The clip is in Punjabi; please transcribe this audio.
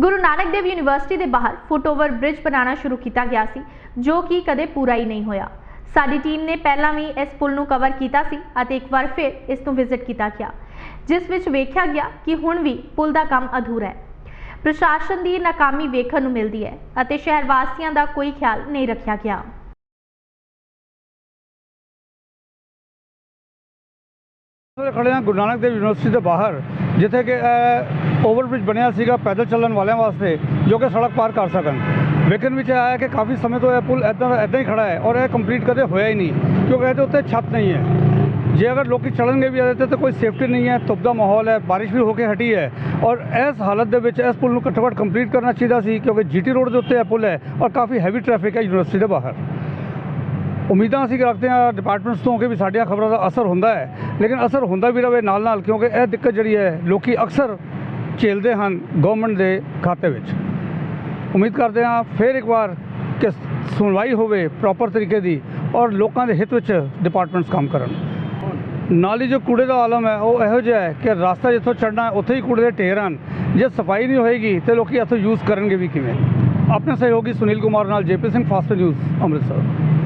ਗੁਰੂ ਨਾਨਕ ਦੇਵ ਯੂਨੀਵਰਸਿਟੀ ਦੇ ਬਾਹਰ ਫੁੱਟਓਵਰ ਬ੍ਰਿਜ ਬਣਾਉਣਾ ਸ਼ੁਰੂ ਕੀਤਾ ਗਿਆ ਸੀ, ਜੋ ਕਿ ਕਦੇ ਪੂਰਾ ਹੀ ਨਹੀਂ ਹੋਇਆ। ਸਾਡੀ ਟੀਮ ਨੇ ਪਹਿਲਾਂ ਵੀ ਇਸ ਪੁਲ ਨੂੰ ਕਵਰ ਕੀਤਾ ਸੀ ਅਤੇ ਇੱਕ ਵਾਰ ਫਿਰ ਇਸ ਨੂੰ ਵਿਜ਼ਿਟ ਕੀਤਾ ਗਿਆ, ਜਿਸ ਵਿੱਚ ਵੇਖਿਆ ਗਿਆ ਕਿ ਹੁਣ ਵੀ ਪੁਲ ਦਾ ਕੰਮ ਅਧੂਰਾ ਹੈ। ਪ੍ਰਸ਼ਾਸਨ ਦੀ ਨਾਕਾਮੀ ਵੇਖਣ ਨੂੰ ਮਿਲਦੀ ਹੈ ਅਤੇ ਸ਼ਹਿਰ ਵਾਸੀਆਂ ਦਾ ਕੋਈ ਖਿਆਲ ਨਹੀਂ ਰੱਖਿਆ ਗਿਆ। ਖੜੇ ਹਾਂ ਗੁਰੂ ਨਾਨਕ ਦੇਵ ਯੂਨੀਵਰਸਿਟੀ ਦੇ ਬਾਹਰ। ਜਿੱਥੇ ਕਿ ਓਵਰਬ੍ਰਿਜ ਬਣਿਆ ਸੀਗਾ ਪੈਦਲ ਚੱਲਣ ਵਾਲਿਆਂ ਵਾਸਤੇ, ਜੋ ਕਿ ਸੜਕ ਪਾਰ ਕਰ ਸਕਣ। ਵੇਖਣ ਵਿੱਚ ਆਇਆ ਕਿ ਕਾਫੀ ਸਮੇਂ ਤੋਂ ਇਹ ਪੁਲ ਇਦਾਂ ਇਦਾਂ ਹੀ ਖੜਾ ਹੈ ਔਰ ਇਹ ਕੰਪਲੀਟ ਕਦੇ ਹੋਇਆ ਹੀ ਨਹੀਂ, ਕਿਉਂਕਿ ਇਹਦੇ ਉੱਤੇ ਛੱਤ ਨਹੀਂ ਹੈ। ਜੇ ਅਗਰ ਲੋਕੀ ਚੱਲਣਗੇ ਵੀ ਇਹਦੇ ਤੇ ਤਾਂ ਕੋਈ ਸੇਫਟੀ ਨਹੀਂ ਹੈ, ਧੁੱਪ ਦਾ ਮਾਹੌਲ ਹੈ, ਬਾਰਿਸ਼ ਵੀ ਹੋ ਕੇ ਹਟੀ ਹੈ ਔਰ ਇਸ ਹਾਲਤ ਦੇ ਵਿੱਚ ਇਸ ਪੁਲ ਨੂੰ ਘੱਟੋ ਘੱਟ ਕੰਪਲੀਟ ਕਰਨਾ ਚਾਹੀਦਾ ਸੀ, ਕਿਉਂਕਿ ਜੀਟੀ ਰੋਡ ਦੇ ਉੱਤੇ ਇਹ ਪੁਲ ਹੈ ਔਰ ਕਾਫੀ ਹੈਵੀ ਟ੍ਰੈਫਿਕ ਹੈ ਯੂਨੀਵਰਸਿਟੀ ਦੇ ਬਾਹਰ। ਉਮੀਦਾਂ ਅਸੀਂ ਰੱਖਦੇ ਹਾਂ ਡਿਪਾਰਟਮੈਂਟਸ ਤੋਂ ਕਿ ਵੀ ਸਾਡੀਆਂ ਖਬਰਾਂ ਦਾ ਅਸਰ ਹੁੰਦਾ ਹੈ। ਲੇਕਿਨ ਅਸਰ ਹੁੰਦਾ ਵੀ ਰਵੇ ਨਾਲ ਨਾਲ ਕਿਉਂਕਿ ਇਹ ਦਿੱਕਤ ਜਿਹੜੀ ਹੈ, ਲੋਕੀ ਅਕਸਰ ਝੇਲਦੇ ਹਨ ਗਵਰਨਮੈਂਟ ਦੇ ਖਾਤੇ ਵਿੱਚ। ਉਮੀਦ ਕਰਦੇ ਹਾਂ ਫਿਰ ਇੱਕ ਵਾਰ ਕਿ ਸੁਣਵਾਈ ਹੋਵੇ ਪ੍ਰੋਪਰ ਤਰੀਕੇ ਦੀ ਔਰ ਲੋਕਾਂ ਦੇ ਹਿੱਤ ਵਿੱਚ ਡਿਪਾਰਟਮੈਂਟਸ ਕੰਮ ਕਰਨ। ਨਾਲ ਹੀ ਜੋ ਕੂੜੇ ਦਾ ਆਲਮ ਹੈ, ਉਹ ਇਹੋ ਜਿਹਾ ਹੈ ਕਿ ਰਸਤਾ ਜਿੱਥੋਂ ਚੜਨਾ ਹੈ, ਉੱਥੇ ਹੀ ਕੂੜੇ ਦੇ ਢੇਰ ਹਨ। ਜੇ ਸਫ਼ਾਈ ਨਹੀਂ ਹੋਏਗੀ ਤੇ ਲੋਕੀ ਇੱਥੋਂ ਯੂਜ਼ ਕਰਨਗੇ ਵੀ ਕਿਵੇਂ? ਆਪਣੇ ਸਹਿਯੋਗੀ ਸੁਨੀਲ ਕੁਮਾਰ ਨਾਲ JP Singh, fast news, Amritsar.